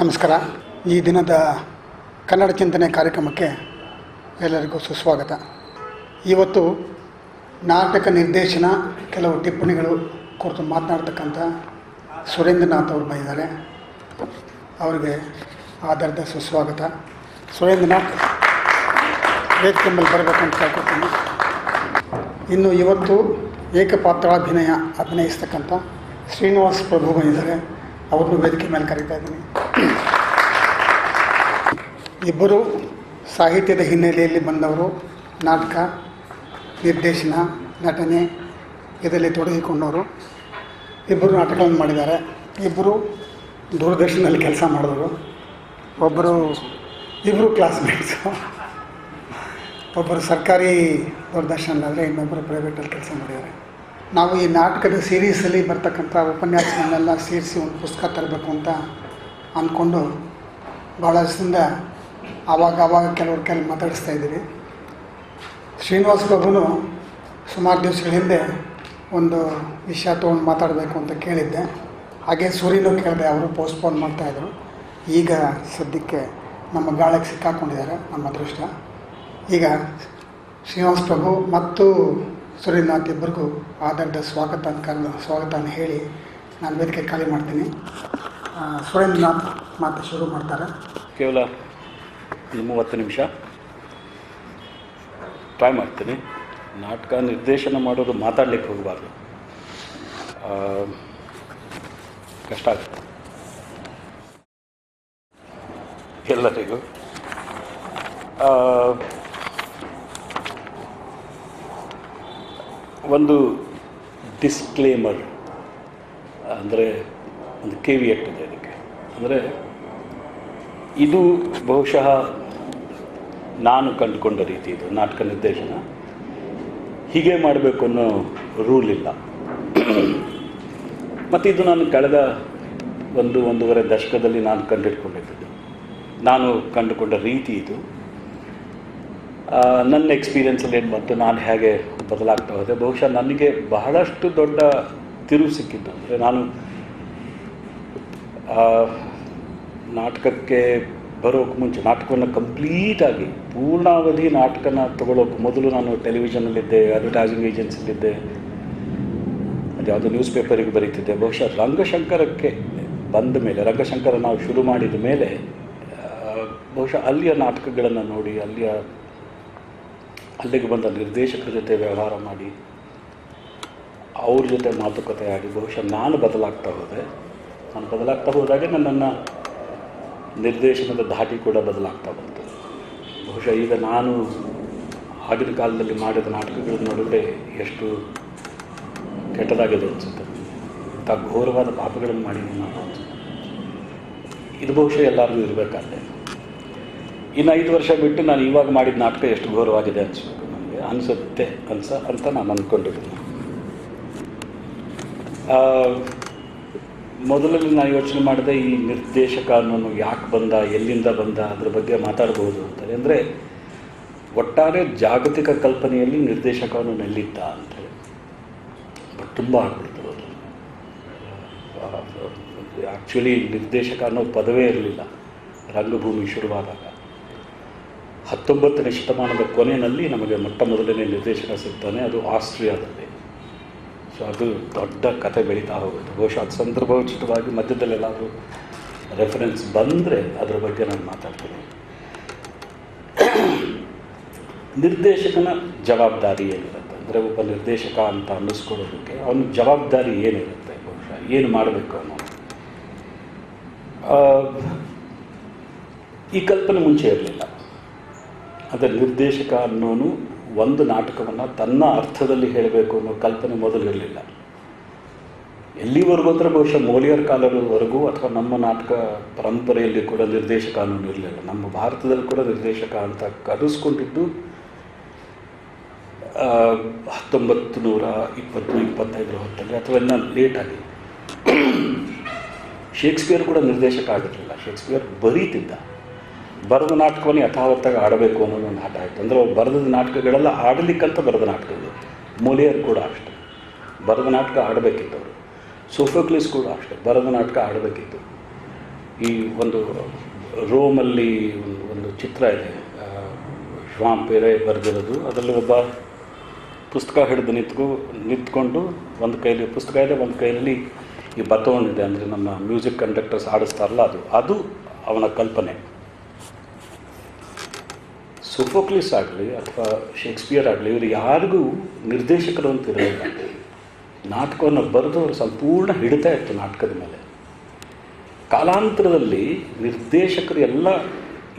ನಮಸ್ಕಾರ. ಈ ದಿನದ ಕನ್ನಡ ಚಿಂತನೆ ಕಾರ್ಯಕ್ರಮಕ್ಕೆ ಎಲ್ಲರಿಗೂ ಸುಸ್ವಾಗತ. ಇವತ್ತು ನಾಟಕ ನಿರ್ದೇಶನ ಕೆಲವು ಟಿಪ್ಪಣಿಗಳು ಕುರಿತು ಮಾತನಾಡ್ತಕ್ಕಂಥ ಸುರೇಂದ್ರನಾಥ್ ಅವರು ಬಂದಿದ್ದಾರೆ. ಅವರಿಗೆ ಆಧಾರದ ಸುಸ್ವಾಗತ. ಸುರೇಂದ್ರನಾಥ್ ವೇದಿಕೆ ಮೇಲೆ ಬರಬೇಕಂತ ಕೇಳ್ಕೊತೀನಿ ಇನ್ನು ಇವತ್ತು ಏಕಪಾತ್ರಾಭಿನಯ ಅಭಿನಯಿಸ್ತಕ್ಕಂಥ ಶ್ರೀನಿವಾಸ್ ಪ್ರಭು ಬಂದಿದ್ದಾರೆ. ಅವ್ರನ್ನೂ ವೇದಿಕೆ ಮೇಲೆ ಕರೀತಾ ಇದ್ದೀನಿ. ಇಬ್ಬರು ಸಾಹಿತ್ಯದ ಹಿನ್ನೆಲೆಯಲ್ಲಿ ಬಂದವರು, ನಾಟಕ ನಿರ್ದೇಶನ, ನಟನೆ ಇದರಲ್ಲಿ ತೊಡಗಿಕೊಂಡವರು. ಇಬ್ಬರು ನಾಟಕಗಳನ್ನು ಮಾಡಿದ್ದಾರೆ. ಇಬ್ಬರು ದೂರದರ್ಶನದಲ್ಲಿ ಕೆಲಸ ಮಾಡಿದವರು. ಒಬ್ಬರು, ಇಬ್ಬರು ಕ್ಲಾಸ್ಮೇಟ್ಸು ಒಬ್ಬರು ಸರ್ಕಾರಿ ದೂರದರ್ಶನದಲ್ಲಿ ಇನ್ನೊಬ್ಬರು ಪ್ರೈವೇಟಲ್ಲಿ ಕೆಲಸ ಮಾಡಿದ್ದಾರೆ. ನಾವು ಈ ನಾಟಕದ ಸೀರೀಸಲ್ಲಿ ಬರ್ತಕ್ಕಂಥ ಉಪನ್ಯಾಸಗಳನ್ನೆಲ್ಲ ಸೇರಿಸಿ ಒಂದು ಪುಸ್ತಕ ತರಬೇಕು ಅಂತ ಅಂದ್ಕೊಂಡು ಭಾಳ ದಿವಸದಿಂದ ಆವಾಗ ಆವಾಗ ಕೆಲವ್ರ ಕೆಲವು ಮಾತಾಡಿಸ್ತಾ ಇದ್ದೀವಿ. ಶ್ರೀನಿವಾಸ ಪ್ರಭುನು ಸುಮಾರು ದಿವಸಗಳ ಹಿಂದೆ ಒಂದು ವಿಷಯ ತೊಗೊಂಡು ಮಾತಾಡಬೇಕು ಅಂತ ಕೇಳಿದ್ದೆ. ಹಾಗೆ ಸೂರ್ಯನೂ ಕೇಳಿದೆ, ಅವರು ಪೋಸ್ಟ್ಪೋನ್ ಮಾಡ್ತಾಯಿದ್ರು ಈಗ ಸದ್ಯಕ್ಕೆ ನಮ್ಮ ಗಾಳಕ್ಕೆ ಸಿಕ್ಕಾಕೊಂಡಿದ್ದಾರೆ, ನಮ್ಮ ಅದೃಷ್ಟ. ಈಗ ಶ್ರೀನಿವಾಸ ಪ್ರಭು ಮತ್ತು ಸೂರ್ಯನಾಥ್ ಇಬ್ಬರಿಗೂ ಆಧಾರದ ಸ್ವಾಗತ ಅಂತ ಕರೆದು ಅಂತ ಹೇಳಿ ನಾನು ವೇದಿಕೆ ಖಾಲಿ ಮಾಡ್ತೀನಿ. ಸುರೇಂದ್ರನಾಥ್ ಮಾತು ಶುರು ಮಾಡ್ತಾರೆ. ಕೇವಲ ಮೂವತ್ತು ನಿಮಿಷ. ಟ್ರೈ ಮಾಡ್ತೀನಿ. ನಾಟಕ ನಿರ್ದೇಶನ ಮಾಡೋದು ಮಾತಾಡ್ಲಿಕ್ಕೆ ಹೋಗಬಾರ್ದು. ಕಷ್ಟ ಆಗುತ್ತೆ. ಎಲ್ಲರಿಗೂ. ಒಂದು ಡಿಸ್ಕ್ಲೇಮರ್ ಅಂದರೆ ಒಂದು ಕೇವಿಯಟ್ ಇದೆ ಅದಕ್ಕೆ ಅಂದರೆ ಇದು ಬಹುಶಃ ನಾನು ಕಂಡುಕೊಂಡ ರೀತಿ ಇದು, ನಾಟಕ ನಿರ್ದೇಶನ. ಹೀಗೆ ಮಾಡಬೇಕು ಅನ್ನೋ ರೂಲ್ ಇಲ್ಲ. ಮತ್ತು ಇದು ನಾನು ಕಳೆದ ಒಂದು ಒಂದೂವರೆ ದಶಕದಲ್ಲಿ ನಾನು ಕಂಡುಹಿಡ್ಕೊಂಡಿದ್ದು ನಾನು ಕಂಡುಕೊಂಡ ರೀತಿ ಇದು. ನನ್ನ ಎಕ್ಸ್ಪೀರಿಯನ್ಸಲ್ಲಿ ಏನು ಬಂತು, ನಾನು ಹೇಗೆ ಬದಲಾಗ್ತಾ ಹೋದೆ ಬಹುಶಃ ನನಗೆ ಬಹಳಷ್ಟು ದೊಡ್ಡ ತಿರುವು ಸಿಕ್ಕಿದ್ದು. ಅಂದರೆ ನಾನು ನಾಟಕಕ್ಕೆ ಬರೋಕ್ಕೆ ಮುಂಚೆ, ನಾಟಕವನ್ನು ಕಂಪ್ಲೀಟಾಗಿ, ಪೂರ್ಣಾವಧಿ ನಾಟಕನ ತಗೊಳ್ಳೋಕೆ ಮೊದಲು ನಾನು ಟೆಲಿವಿಷನಲ್ಲಿದ್ದೆ ಅಡ್ವರ್ಟೈಸಿಂಗ್ ಏಜೆನ್ಸಿಲಿದ್ದೆ ಅದು ಯಾವುದೋ ನ್ಯೂಸ್ ಪೇಪರಿಗೆ ಬರೀತಿದ್ದೆ. ಬಹುಶಃ ರಂಗಶಂಕರಕ್ಕೆ ಬಂದ ಮೇಲೆ ರಂಗಶಂಕರ ನಾವು ಶುರು ಮಾಡಿದ ಮೇಲೆ ಬಹುಶಃ ಅಲ್ಲಿಯ ನಾಟಕಗಳನ್ನು ನೋಡಿ, ಅಲ್ಲಿಯ ಅಲ್ಲಿಗೆ ಬಂದ ನಿರ್ದೇಶಕರ ಜೊತೆ ವ್ಯವಹಾರ ಮಾಡಿ, ಅವ್ರ ಜೊತೆ ಮಾತುಕತೆ ಆಗಿ ಬಹುಶಃ ನಾನು ಬದಲಾಗ್ತಾ ಹೋದೆ. ನಾನು ಬದಲಾಗ್ತಾ ಹೋದಾಗೆ ನನ್ನನ್ನು ನಿರ್ದೇಶನದ ಧಾಟಿ ಕೂಡ ಬದಲಾಗ್ತಾ ಬಂತು. ಬಹುಶಃ ಈಗ ನಾನು ಆಗಿನ ಕಾಲದಲ್ಲಿ ಮಾಡಿದ ನಾಟಕಗಳನ್ನು ನೋಡಿದ್ರೆ ಎಷ್ಟು ಕೆಟ್ಟದಾಗಿದೆ ಅನಿಸುತ್ತೆ. ಇಂಥ ಘೋರವಾದ ಪಾಪಗಳನ್ನು ಮಾಡಿದ್ದೀನಿ ನಾನು ಅನಿಸುತ್ತೆ ಇದು ಬಹುಶಃ ಎಲ್ಲರಿಗೂ ಇರಬೇಕಾದ್ರೆ. ಇನ್ನು ಐದು ವರ್ಷ ಬಿಟ್ಟು ನಾನು ಇವಾಗ ಮಾಡಿದ ನಾಟಕ ಎಷ್ಟು ಘೋರವಾಗಿದೆ ಅನಿಸ್ಬೇಕು ನನಗೆ ಅನಿಸುತ್ತೆ ಅನ್ಸ, ಅಂತ ನಾನು ಅಂದ್ಕೊಂಡಿದ್ದೀನಿ ಮೊದಲಲ್ಲಿ ನಾನು ಯೋಚನೆ ಮಾಡಿದೆ ಈ ನಿರ್ದೇಶಕ ಅನ್ನೋನು ಯಾಕೆ ಬಂದ, ಎಲ್ಲಿಂದ ಬಂದ, ಅದ್ರ ಬಗ್ಗೆ ಮಾತಾಡಬಹುದು ಅಂತಾರೆ ಅಂದರೆ ಒಟ್ಟಾರೆ ಜಾಗತಿಕ ಕಲ್ಪನೆಯಲ್ಲಿ ನಿರ್ದೇಶಕ ಅನ್ನೋನು ಎಲ್ಲಿದ್ದ ಅಂತೇಳಿ. ಬಟ್ ತುಂಬ ಆಗ್ಬಿಡ್ತು ಅದು. ಆ್ಯಕ್ಚುಲಿ ನಿರ್ದೇಶಕ ಅನ್ನೋ ಪದವೇ ಇರಲಿಲ್ಲ. ರಂಗಭೂಮಿ ಶುರುವಾದಾಗ. ಹತ್ತೊಂಬತ್ತನೇ ಶತಮಾನದ ಕೊನೆಯಲ್ಲಿ ನಮಗೆ ಮೊಟ್ಟ ಮೊದಲನೇ ನಿರ್ದೇಶನ ಸಿಗ್ತಾನೆ ಅದು ಆಸ್ಟ್ರಿಯಾದಲ್ಲಿ. ಸೊ ಅದು ದೊಡ್ಡ ಕತೆ ಬೆಳೀತಾ ಹೋಗುತ್ತೆ. ಬಹುಶಃ ಅದು ಸಂದರ್ಭೋಚಿತವಾಗಿ ಮಧ್ಯದಲ್ಲೆಲ್ಲಾದರೂ ರೆಫರೆನ್ಸ್ ಬಂದರೆ ಅದರ ಬಗ್ಗೆ ನಾನು ಮಾತಾಡ್ತೀನಿ. ನಿರ್ದೇಶಕನ ಜವಾಬ್ದಾರಿ ಏನಿರುತ್ತೆ? ಅಂದರೆ ಒಬ್ಬ ನಿರ್ದೇಶಕ ಅಂತ ಅನ್ನಿಸ್ಕೊಳ್ಳೋದಕ್ಕೆ ಅವನ ಜವಾಬ್ದಾರಿ ಏನಿರುತ್ತೆ? ಬಹುಶಃ ಏನು ಮಾಡಬೇಕು ಅನ್ನೋ ಆ, ಈ ಕಲ್ಪನೆ ಮುಂಚೆ ಇರಲಿಲ್ಲ ಆದರೆ ನಿರ್ದೇಶಕ ಅನ್ನೋನು ಒಂದು ನಾಟಕವನ್ನು ತನ್ನ ಅರ್ಥದಲ್ಲಿ ಹೇಳಬೇಕು ಅನ್ನೋ ಕಲ್ಪನೆ ಮೊದಲು ಇರಲಿಲ್ಲ ಎಲ್ಲಿವರೆಗೂ ಅಂದರೆ ಬಹುಶಃ ಮೋಲಿಯರ್ ಕಾಲದವರೆಗೂ ಅಥವಾ ನಮ್ಮ ನಾಟಕ ಪರಂಪರೆಯಲ್ಲಿ ಕೂಡ ನಿರ್ದೇಶಕ ಅನ್ನೋನು ಇರಲಿಲ್ಲ. ನಮ್ಮ ಭಾರತದಲ್ಲಿ ಕೂಡ ನಿರ್ದೇಶಕ ಅಂತ ಕರೆಸ್ಕೊಂಡಿದ್ದು ಹತ್ತೊಂಬತ್ತು ನೂರ ಇಪ್ಪತ್ತು, ಇಪ್ಪತ್ತೈದರ ಹೊತ್ತಲ್ಲಿ ಅಥವಾ ಇನ್ನು ಲೇಟಾಗಿ ಶೇಕ್ಸ್ಪಿಯರ್ ಕೂಡ ನಿರ್ದೇಶಕ ಆಗಿರಲಿಲ್ಲ. ಶೇಕ್ಸ್ಪಿಯರ್ ಬರೀತಿದ್ದ. ಬರೆದ ನಾಟಕವನ್ನು ಯಥಾವತ್ತಾಗಿ ಆಡಬೇಕು ಅನ್ನೋದು ಒಂದು ಹಠ ಆಯಿತು. ಅಂದರೆ ಅವ್ರು ಬರೆದ ನಾಟಕಗಳೆಲ್ಲ ಆಡಲಿಕ್ಕಂತ ಬರೆದ ನಾಟಕಗಳು. ಮೂಲೆಯರು ಕೂಡ ಅಷ್ಟೆ. ಬರೆದ ನಾಟಕ ಆಡಬೇಕಿತ್ತು ಅವರು ಸೋಫೋಕ್ಲಿಸ್ ಕೂಡ ಅಷ್ಟೆ. ಬರೆದ ನಾಟಕ ಆಡಬೇಕಿತ್ತು. ಈ ಒಂದು ರೋಮಲ್ಲಿ ಒಂದು ಒಂದು ಚಿತ್ರ ಇದೆ. ಶ್ವಾಮ್ ಪೇರೆ ಬರೆದಿರೋದು. ಅದರಲ್ಲಿ ಒಬ್ಬ ಪುಸ್ತಕ ಹಿಡಿದು ನಿಂತ್ಕೊ ನಿಂತ್ಕೊಂಡು ಒಂದು ಕೈಯಲ್ಲಿ ಪುಸ್ತಕ ಇದೆ, ಒಂದು ಕೈಯಲ್ಲಿ ಈ ಬತ್ತವಣಿದೆ ಅಂದರೆ ನಮ್ಮ ಮ್ಯೂಸಿಕ್ ಕಂಡಕ್ಟರ್ಸ್ ಆಡಿಸ್ತಾರಲ್ಲ ಅದು. ಅದು ಅವನ ಕಲ್ಪನೆ. ಸೊಫೋಕ್ಲಿಸ್ ಆಗಲಿ ಅಥವಾ ಶೇಕ್ಸ್ಪಿಯರ್ ಆಗಲಿ, ಇವರು ಯಾರಿಗೂ ನಿರ್ದೇಶಕರು ಅಂತ ಇರಲಿಲ್ಲ ನಾಟಕವನ್ನು ಬರೆದವರು ಸಂಪೂರ್ಣ ಹಿಡಿತಾ ಇತ್ತು ನಾಟಕದ ಮೇಲೆ. ಕಾಲಾಂತರದಲ್ಲಿ ನಿರ್ದೇಶಕರು ಎಲ್ಲ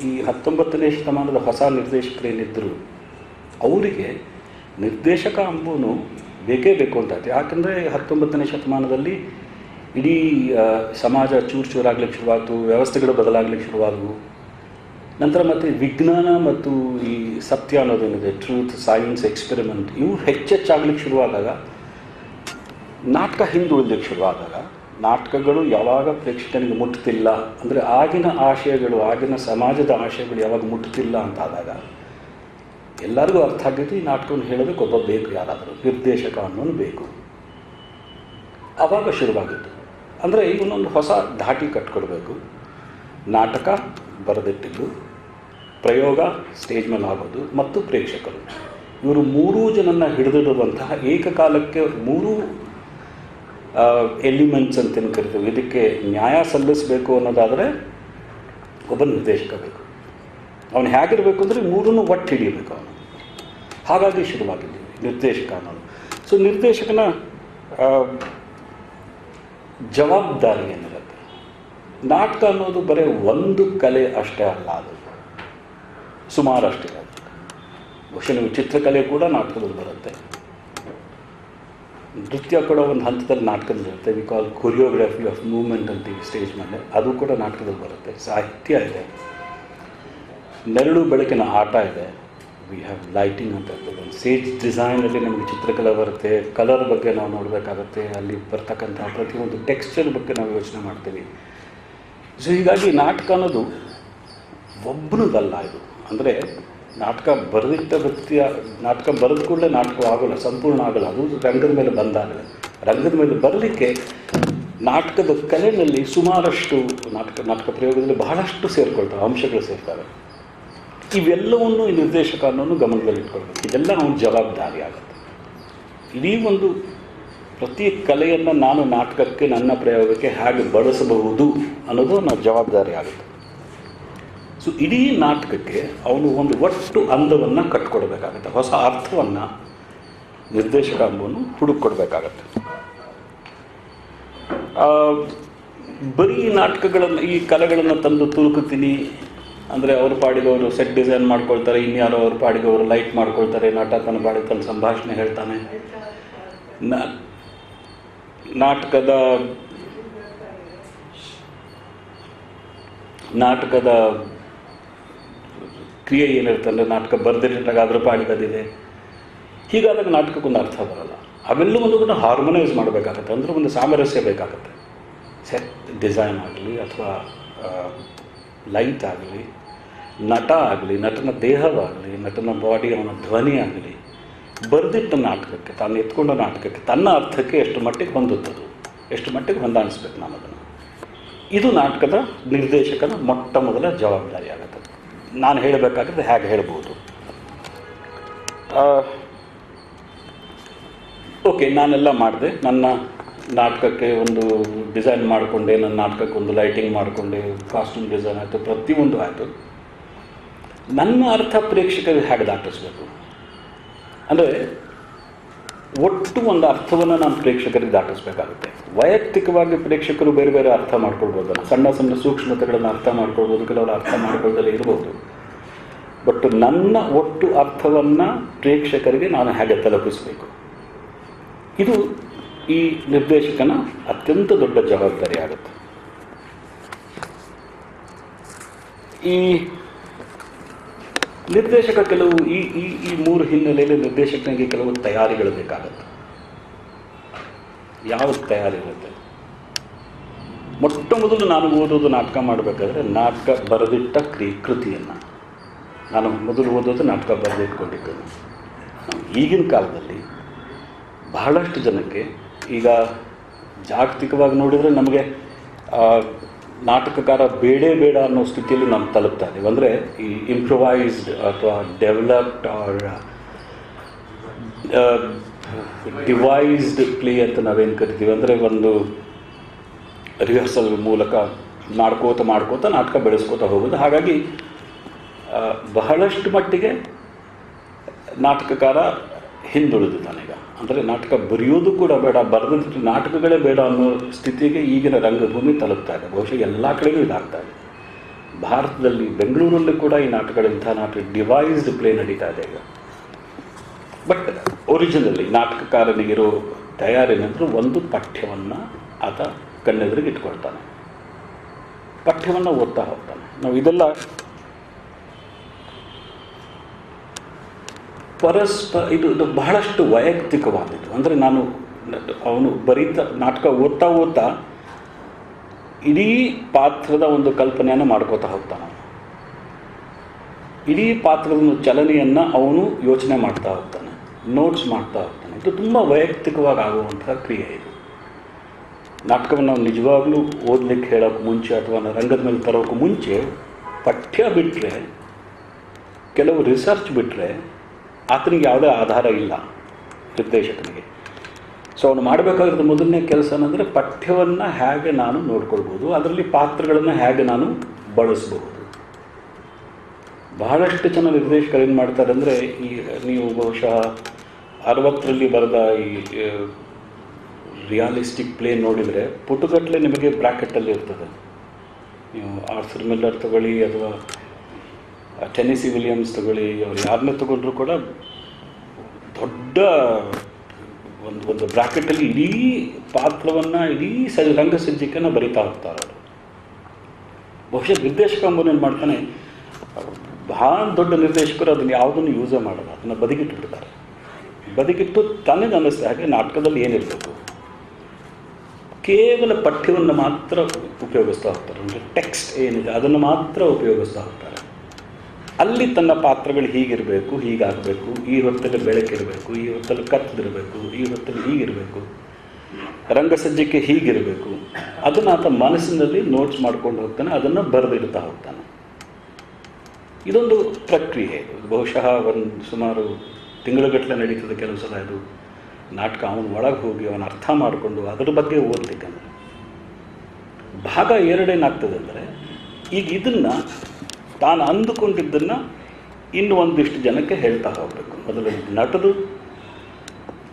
ಈ ಹತ್ತೊಂಬತ್ತನೇ ಶತಮಾನದ ಹೊಸ ನಿರ್ದೇಶಕರೇನಿದ್ದರು ಅವರಿಗೆ ನಿರ್ದೇಶಕ ಅಂಬೂನು ಬೇಕೇ ಬೇಕು ಅಂತ ಆಯ್ತು. ಯಾಕಂದರೆ ಹತ್ತೊಂಬತ್ತನೇ ಶತಮಾನದಲ್ಲಿ ಇಡೀ ಸಮಾಜ ಚೂರು ಚೂರಾಗಲಿಕ್ಕೆ ಶುರುವಾಯಿತು, ವ್ಯವಸ್ಥೆಗಳು ಬದಲಾಗಲಿಕ್ಕೆ ಶುರುವಾದವು. ನಂತರ ಮತ್ತು ವಿಜ್ಞಾನ ಮತ್ತು ಈ ಸತ್ಯ ಅನ್ನೋದೇನಿದೆ ಟ್ರೂತ್ ಸೈನ್ಸ್ ಎಕ್ಸ್ಪೆರಿಮೆಂಟ್ ಇವು ಹೆಚ್ಚೆಚ್ಚಾಗ್ಲಿಕ್ಕೆ ಶುರುವಾದಾಗ, ನಾಟಕ ಹಿಂದುಳಿದಕ್ಕೆ ಶುರುವಾದಾಗ, ನಾಟಕಗಳು ಯಾವಾಗ ಪ್ರೇಕ್ಷಕನಿಗೆ ಮುಟ್ಟುತ್ತಿಲ್ಲ ಅಂದರೆ ಆಗಿನ ಆಶಯಗಳು, ಆಗಿನ ಸಮಾಜದ ಆಶಯಗಳು ಯಾವಾಗ ಮುಟ್ಟುತ್ತಿಲ್ಲ ಅಂತಾದಾಗ, ಎಲ್ಲರಿಗೂ ಅರ್ಥ ಆಗಿದ್ದು ಈ ನಾಟಕವನ್ನು ಹೇಳೋದಕ್ಕೆ ಒಬ್ಬ ಬೇಕು ಯಾರಾದರೂ, ನಿರ್ದೇಶಕ ಅನ್ನೋನು ಬೇಕು. ಆವಾಗ ಶುರುವಾಗಿತ್ತು. ಅಂದರೆ ಇವನೊಂದು ಹೊಸ ಧಾಟಿ ಕಟ್ಕೊಡ್ಬೇಕು. ನಾಟಕ ಬರೆದಿಟ್ಟಿದ್ದು. ಪ್ರಯೋಗ ಸ್ಟೇಜ್ ಮೇಲೆ ಆಗೋದು ಮತ್ತು ಪ್ರೇಕ್ಷಕರು. ಇವರು ಮೂರೂ ಜನನ ಹಿಡಿದಿಡುವಂತಹ ಏಕಕಾಲಕ್ಕೆ ಮೂರೂ ಎಲಿಮೆಂಟ್ಸ್ ಅಂತೇನು ಕರಿತೀವಿ. ಇದಕ್ಕೆ ನ್ಯಾಯ ಸಲ್ಲಿಸಬೇಕು ಅನ್ನೋದಾದರೆ ಒಬ್ಬ ನಿರ್ದೇಶಕ ಬೇಕು. ಅವನು ಹೇಗಿರಬೇಕು ಅಂದರೆ ಮೂರನ್ನು ಒಟ್ಟು ಹಿಡಿಯಬೇಕು ಅವನು. ಹಾಗಾಗಿ ಶುರುವಾಗಿದ್ದೀವಿ, ನಿರ್ದೇಶಕ ಅನ್ನೋದು. ಸೊ ನಿರ್ದೇಶಕನ ಜವಾಬ್ದಾರಿ ಏನಿರುತ್ತೆ? ನಾಟಕ ಅನ್ನೋದು ಬರೀ ಒಂದು ಕಲೆ ಅಷ್ಟೇ ಅಲ್ಲ ಅದು. ಸುಮಾರು ಅಷ್ಟೇ ಅದು ಬಹುಶಃ ನೀವು ಚಿತ್ರಕಲೆ ಕೂಡ ನಾಟಕದಲ್ಲಿ ಬರುತ್ತೆ. ನೃತ್ಯ ಕೂಡ ಒಂದು ಹಂತದಲ್ಲಿ ನಾಟಕದಲ್ಲಿ ಇರುತ್ತೆ ಕಾಲ್ ಕೊರಿಯೋಗ್ರಫಿ ಆಫ್ ಮೂವ್ಮೆಂಟ್ ಅಂತೀವಿ ಸ್ಟೇಜ್ ಮೇಲೆ. ಅದು ಕೂಡ ನಾಟಕದಲ್ಲಿ ಬರುತ್ತೆ. ಸಾಹಿತ್ಯ ಇದೆ. ನೆರಳು ಬೆಳಕಿನ ಆಟ ಇದೆ. ವಿ ಹ್ಯಾವ್ ಲೈಟಿಂಗ್ ಅಂತ ಇರ್ತದೆ. ಒಂದು ಸ್ಟೇಜ್ ಡಿಸೈನಲ್ಲಿ ನಮಗೆ ಚಿತ್ರಕಲೆ ಬರುತ್ತೆ. ಕಲರ್ ಬಗ್ಗೆ ನಾವು ನೋಡಬೇಕಾಗುತ್ತೆ. ಅಲ್ಲಿ ಬರ್ತಕ್ಕಂಥ ಪ್ರತಿಯೊಂದು ಟೆಕ್ಸ್ಚರ್ ಬಗ್ಗೆ ನಾವು ಯೋಚನೆ ಮಾಡ್ತೀವಿ. ಸೊ ಹೀಗಾಗಿ ನಾಟಕ ಅನ್ನೋದು ಒಬ್ಬನದಲ್ಲ ಇದು. ಅಂದರೆ ನಾಟಕ ಬರೆದಿಟ್ಟ ವ್ಯಕ್ತಿಯ, ನಾಟಕ ಬರೆದ ಕೂಡಲೇ ನಾಟಕ ಆಗೋಲ್ಲ, ಸಂಪೂರ್ಣ ಆಗೋಲ್ಲ. ಅದು ರಂಗದ ಮೇಲೆ ಬಂದಾಗ. ರಂಗದ ಮೇಲೆ ಬರಲಿಕ್ಕೆ ನಾಟಕದ ಕಲೆಯಲ್ಲಿ ಸುಮಾರಷ್ಟು ನಾಟಕ ನಾಟಕ ಪ್ರಯೋಗದಲ್ಲಿ ಬಹಳಷ್ಟು ಸೇರಿಕೊಳ್ತವೆ ಅಂಶಗಳು ಸೇರ್ತವೆ ಇವೆಲ್ಲವನ್ನು ಈ ನಿರ್ದೇಶಕ ಅನ್ನೋನು ಗಮನದಲ್ಲಿ ಇಟ್ಕೊಳ್ಬೇಕು. ಇದೆಲ್ಲ ಅವನ ಜವಾಬ್ದಾರಿ ಆಗುತ್ತೆ. ಇಡೀ ಒಂದು ಪ್ರತಿ ಕಲೆಯನ್ನು ನಾನು ನಾಟಕಕ್ಕೆ, ನನ್ನ ಪ್ರಯೋಗಕ್ಕೆ ಹೇಗೆ ಬಳಸಬಹುದು ಅನ್ನೋದು ನನ್ನ ಜವಾಬ್ದಾರಿ ಆಗುತ್ತೆ. ಸೊ ಇಡೀ ನಾಟಕಕ್ಕೆ ಅವನು ಒಂದು ಒಟ್ಟು ಅಂದವನ್ನು ಕಟ್ಕೊಡ್ಬೇಕಾಗತ್ತೆ, ಹೊಸ ಅರ್ಥವನ್ನು ನಿರ್ದೇಶಕ ಅಂಬವನ್ನು ಹುಡುಕೊಡ್ಬೇಕಾಗತ್ತೆ ಬರೀ ನಾಟಕಗಳನ್ನು, ಈ ಕಲೆಗಳನ್ನು ತಂದು ತುರುಕುತ್ತೀನಿ ಅಂದರೆ ಅವ್ರ ಪಾಡಿಗೆ ಅವರು ಸೆಟ್ ಡಿಸೈನ್ ಮಾಡ್ಕೊಳ್ತಾರೆ, ಇನ್ಯಾರೋ ಅವ್ರ ಪಾಡಿಗೆ ಅವರು ಲೈಟ್ ಮಾಡ್ಕೊಳ್ತಾರೆ, ನಾಟಕನ ತನ್ನ ಸಂಭಾಷಣೆ ಹೇಳ್ತಾನೆ. ನಾಟಕದ ನಾಟಕದ ಕ್ರಿಯೆ ಏನಿರುತ್ತೆ ಅಂದರೆ ನಾಟಕ ಬರೆದಿಟ್ಟಾಗ ಅದ್ರ ಪಾಡಿಗೆ ಹೀಗಾದಾಗ ನಾಟಕಕ್ಕೊಂದು ಅರ್ಥ ಬರಲ್ಲ. ಅವೆಲ್ಲವನ್ನು ಕೂಡ ಹಾರ್ಮೋನೈಸ್ ಮಾಡಬೇಕಾಗತ್ತೆ. ಅಂದರೆ ಒಂದು ಸಾಮರಸ್ಯ ಬೇಕಾಗತ್ತೆ. ಸೆಟ್ ಡಿಸೈನ್ ಆಗಲಿ ಅಥವಾ ಲೈಟ್ ಆಗಲಿ, ನಟ ಆಗಲಿ, ನಟನ ದೇಹವಾಗಲಿ, ನಟನ ಬಾಡಿ ಅವನ ಧ್ವನಿ ಆಗಲಿ, ಬರೆದಿಟ್ಟ ನಾಟಕಕ್ಕೆ, ತಾನು ಎತ್ಕೊಂಡ ನಾಟಕಕ್ಕೆ, ತನ್ನ ಅರ್ಥಕ್ಕೆ ಎಷ್ಟು ಮಟ್ಟಿಗೆ ಹೊಂದುತ್ತದು, ಎಷ್ಟು ಮಟ್ಟಿಗೆ ಹೊಂದಾಣಿಸ್ಬೇಕು ನಾನು ಅದನ್ನು ಇದು ನಾಟಕದ ನಿರ್ದೇಶಕನ ಮೊಟ್ಟ ಮೊದಲ ಜವಾಬ್ದಾರಿ ಆಗುತ್ತೆ ನಾನು ಹೇಳಬೇಕಾದ್ರೆ ಹೇಗೆ ಹೇಳ್ಬೋದು. ಓಕೆ, ನಾನೆಲ್ಲ ಮಾಡಿದೆ. ನನ್ನ ನಾಟಕಕ್ಕೆ ಒಂದು ಡಿಸೈನ್ ಮಾಡಿಕೊಂಡೆ, ನನ್ನ ನಾಟಕಕ್ಕೆ ಒಂದು ಲೈಟಿಂಗ್ ಮಾಡಿಕೊಂಡೆ, ಕಾಸ್ಟ್ಯೂಮ್ ಡಿಸೈನ್ ಆಯಿತು, ಪ್ರತಿಯೊಂದು ಆಯಿತು. ನನ್ನ ಅರ್ಥ ಪ್ರೇಕ್ಷಕರಿಗೆ ಹೇಗೆ ದಾಟಿಸ್ಬೇಕು? ಅಂದರೆ ಒಟ್ಟು ಒಂದು ಅರ್ಥವನ್ನು ನಾನು ಪ್ರೇಕ್ಷಕರಿಗೆ ದಾಟಿಸ್ಬೇಕಾಗುತ್ತೆ. ವೈಯಕ್ತಿಕವಾಗಿ ಪ್ರೇಕ್ಷಕರು ಬೇರೆ ಬೇರೆ ಅರ್ಥ ಮಾಡ್ಕೊಳ್ಬೋದಲ್ಲ. ಸಣ್ಣ ಸಣ್ಣ ಸೂಕ್ಷ್ಮತೆಗಳನ್ನು ಅರ್ಥ ಮಾಡ್ಕೊಳ್ಬೋದು, ಕೆಲವರು ಅರ್ಥ ಮಾಡ್ಕೊಳ್ದಲ್ಲೇ ಇರ್ಬೋದು. ಬಟ್ ನನ್ನ ಒಟ್ಟು ಅರ್ಥವನ್ನು ಪ್ರೇಕ್ಷಕರಿಗೆ ನಾನು ಹೇಗೆ ತಲುಪಿಸಬೇಕು? ಇದು ಈ ನಿರ್ದೇಶಕನ ಅತ್ಯಂತ ದೊಡ್ಡ ಜವಾಬ್ದಾರಿ ಆಗುತ್ತೆ ಈ ನಿರ್ದೇಶಕ ಕೆಲವು ಈ ಈ ಈ ಮೂರು ಹಿನ್ನೆಲೆಯಲ್ಲಿ ನಿರ್ದೇಶಕನಿಗೆ ಕೆಲವು ತಯಾರಿಗಳು ಬೇಕಾಗುತ್ತೆ. ಯಾವ ತಯಾರಿ ಇರುತ್ತೆ ಮೊಟ್ಟ ಮೊದಲು ನಾನು ಓದೋದು ನಾಟಕ ಮಾಡಬೇಕಾದ್ರೆ ನಾಟಕ ಬರೆದಿಟ್ಟ ಕ್ರಿ, ಕೃತಿಯನ್ನು. ನಾನು ಮೊದಲು ಓದೋದು ನಾಟಕ ಬರೆದಿಟ್ಕೊಂಡಿದ್ದೇನೆ. ಈಗಿನ ಕಾಲದಲ್ಲಿ ಬಹಳಷ್ಟು ಜನಕ್ಕೆ ಈಗ ಜಾಗತಿಕವಾಗಿ ನೋಡಿದರೆ ನಮಗೆ ನಾಟಕಕಾರ ಬೇಡೇ ಬೇಡ ಅನ್ನೋ ಸ್ಥಿತಿಯಲ್ಲಿ ನಾವು ತಲುಪ್ತಾ ಇದ್ದೀವಿ ಅಂದರೆ ಈ ಇಂಪ್ರೊವೈಸ್ಡ್ ಅಥವಾ ಡೆವಲಪ್ಡ್ ಆರ್ ಡಿವೈಸ್ಡ್ ಪ್ಲೇ ಅಂತ ನಾವೇನು ಕರಿತೀವಿ? ಅಂದರೆ ಒಂದು ರಿಹರ್ಸಲ್ ಮೂಲಕ ಮಾಡ್ಕೋತ ಮಾಡ್ಕೋತ ನಾಟಕ ಬೆಳೆಸ್ಕೋತಾ ಹೋಗೋದು. ಹಾಗಾಗಿ ಬಹಳಷ್ಟು ಮಟ್ಟಿಗೆ ನಾಟಕಕಾರ ಹಿಂದುಳಿದಿದ್ದಾನೀಗ ಅಂದರೆ ನಾಟಕ ಬರೆಯೋದು ಕೂಡ ಬೇಡ ಬರೆದ ನಾಟಕಗಳೇ ಬೇಡ ಅನ್ನೋ ಸ್ಥಿತಿಗೆ ಈಗಿನ ರಂಗಭೂಮಿ ತಲುಪ್ತಾ ಇದೆ. ಬಹುಶಃ ಎಲ್ಲ ಕಡೆಗೂ ಇದಾಗ್ತಾ ಇದೆ. ಭಾರತದಲ್ಲಿ, ಬೆಂಗಳೂರಲ್ಲೂ ಕೂಡ ಈ ನಾಟಕಗಳು ಇಂಥ ನಾಟಕ ಡಿವೈಸ್ಡ್ ಪ್ಲೇ ನಡೀತಾ ಇದೆ ಈಗ. ಬಟ್ ಒರಿಜಿನಲ್ಲಿ ನಾಟಕಕಾರನಿಗಿರೋ ತಯಾರೇನೆಂದ್ರೆ ಒಂದು ಪಠ್ಯವನ್ನು ಆತ ಕಣ್ಣೆದುರಿಗೆ ಇಟ್ಕೊಳ್ತಾನೆ. ಪಠ್ಯವನ್ನು ಓದ್ತಾ ಹೋಗ್ತಾನೆ. ನಾವು ಇದೆಲ್ಲ ಪರಸ್ಪರ ಇದು ಇದು ಬಹಳಷ್ಟು ವೈಯಕ್ತಿಕವಾದದ್ದು. ಅಂದರೆ ನಾನು ಅವನು ಬರೀತ ನಾಟಕ ಓದ್ತಾ ಓದ್ತಾ ಇಡೀ ಪಾತ್ರದ ಒಂದು ಕಲ್ಪನೆಯನ್ನು ಮಾಡ್ಕೋತಾ ಹೋಗ್ತಾನೆ. ಇಡೀ ಪಾತ್ರದ ಚಲನೆಯನ್ನು ಅವನು ಯೋಚನೆ ಮಾಡ್ತಾ ಹೋಗ್ತಾನೆ. ನೋಟ್ಸ್ ಮಾಡ್ತಾ ಹೋಗ್ತಾನೆ. ಇದು ತುಂಬ ವೈಯಕ್ತಿಕವಾಗಿ ಆಗುವಂತಹ ಕ್ರಿಯೆ ಇದು. ನಾಟಕವನ್ನು ನಾವು ನಿಜವಾಗ್ಲೂ ಓದಲಿಕ್ಕೆ ಹೇಳೋಕ್ಕೆ ಮುಂಚೆ ಅಥವಾ ರಂಗದ ಮೇಲೆ ತರೋಕ್ಕೆ ಮುಂಚೆ ಪಠ್ಯ ಬಿಟ್ಟರೆ ಕೆಲವು ರಿಸರ್ಚ್ ಬಿಟ್ಟರೆ ಆತನಿಗೆ ಯಾವುದೇ ಆಧಾರ ಇಲ್ಲ ನಿರ್ದೇಶಕನಿಗೆ. ಸೊ ಅವನು ಮಾಡಬೇಕಾಗಿರೋದು ಮೊದಲನೇ ಕೆಲಸ ಏನಂದರೆ ಪಠ್ಯವನ್ನು ಹೇಗೆ ನಾನು ನೋಡ್ಕೊಳ್ಬೋದು ಅದರಲ್ಲಿ ಪಾತ್ರಗಳನ್ನು ಹೇಗೆ ನಾನು ಬಳಸಬಹುದು. ಬಹಳಷ್ಟು ಜನ ನಿರ್ದೇಶಕರು ಏನು ಮಾಡ್ತಾರೆ ಅಂದರೆ ಈ ನೀವು ಬಹುಶಃ ಅರವತ್ತರಲ್ಲಿ ಬರೆದ ಈ ರಿಯಾಲಿಸ್ಟಿಕ್ ಪ್ಲೇ ನೋಡಿದರೆ ಪುಟುಗಟ್ಟಲೆ ನಿಮಗೆ ಬ್ರ್ಯಾಕೆಟಲ್ಲಿ ಇರ್ತದೆ. ನೀವು ಆರ್ಸರ್ ಮಿಲ್ಲರ್ ತಗೊಳ್ಳಿ ಅಥವಾ ಟೆನಿಸಿ ವಿಲಿಯಮ್ಸ್ ತಗೊಳ್ಳಿ, ಅವ್ರು ಯಾರನ್ನೇ ತಗೊಂಡ್ರು ಕೂಡ ದೊಡ್ಡ ಒಂದು ಒಂದು ಬ್ರಾಕೆಟಲ್ಲಿ ಇಡೀ ಪಾತ್ರವನ್ನು, ಇಡೀ ಸ ರಂಗಸಜ್ಜಿಕೆಯನ್ನು ಬರಿತಾ ಹೋಗ್ತಾರೆ ಅವರು. ಬಹುಶಃ ನಿರ್ದೇಶಕ ಏನು ಮಾಡ್ತಾನೆ, ಭಾಳ ದೊಡ್ಡ ನಿರ್ದೇಶಕರು ಅದನ್ನು ಯಾವುದನ್ನು ಯೂಸೇ ಮಾಡಲ್ಲ, ಅದನ್ನು ಬದಿಗಿಟ್ಟು ಬಿಡ್ತಾರೆ ಬದಿಗಿಟ್ಟು ತನಗೆ ಅನ್ನಿಸ್ತಾ, ಹಾಗೆ ನಾಟಕದಲ್ಲಿ ಏನಿರಬೇಕು. ಕೇವಲ ಪಠ್ಯವನ್ನು ಮಾತ್ರ ಉಪಯೋಗಿಸ್ತಾ ಹೋಗ್ತಾರೆ, ಅಂದರೆ ಟೆಕ್ಸ್ಟ್ ಏನಿದೆ, ಅದನ್ನು ಮಾತ್ರ ಉಪಯೋಗಿಸ್ತಾ ಹೋಗ್ತಾರೆ. ಅಲ್ಲಿ ತನ್ನ ಪಾತ್ರಗಳು ಹೀಗಿರಬೇಕು, ಹೀಗಾಗಬೇಕು, ಈ ಹೊತ್ತಲ್ಲಿ ಬೆಳಕಿರಬೇಕು, ಈ ಹೊತ್ತಲ್ಲಿ ಕತ್ತದಿರಬೇಕು ಈ ಹೊತ್ತಲ್ಲಿ ಹೀಗಿರಬೇಕು ರಂಗಸಜ್ಜಿಕೆ ಹೀಗಿರಬೇಕು. ಅದನ್ನು ಆತ ಮನಸ್ಸಿನಲ್ಲಿ ನೋಟ್ಸ್ ಮಾಡ್ಕೊಂಡು ಹೋಗ್ತಾನೆ, ಅದನ್ನು ಬರೆದಿಡ್ತಾ ಹೋಗ್ತಾನೆ. ಇದೊಂದು ಪ್ರಕ್ರಿಯೆ. ಬಹುಶಃ ಒಂದು ಸುಮಾರು ತಿಂಗಳುಗಟ್ಟಲೆ ನಡೀತದೆ ಕೆಲವು ಸಲ ಇದು. ನಾಟಕ ಅವನ ಒಳಗೆ ಹೋಗಿ ಅವನ ಅರ್ಥ ಮಾಡಿಕೊಂಡು ಅದರ ಬಗ್ಗೆ ಓದಲಿಕ್ಕೆ. ಭಾಗ ಎರಡೇನಾಗ್ತದೆ ಅಂದರೆ, ಈಗ ಇದನ್ನು ತಾನು ಅಂದುಕೊಂಡಿದ್ದನ್ನು ಇನ್ನು ಒಂದಿಷ್ಟು ಜನಕ್ಕೆ ಹೇಳ್ತಾ ಹೋಗಬೇಕು. ಮೊದಲು ನಟರು,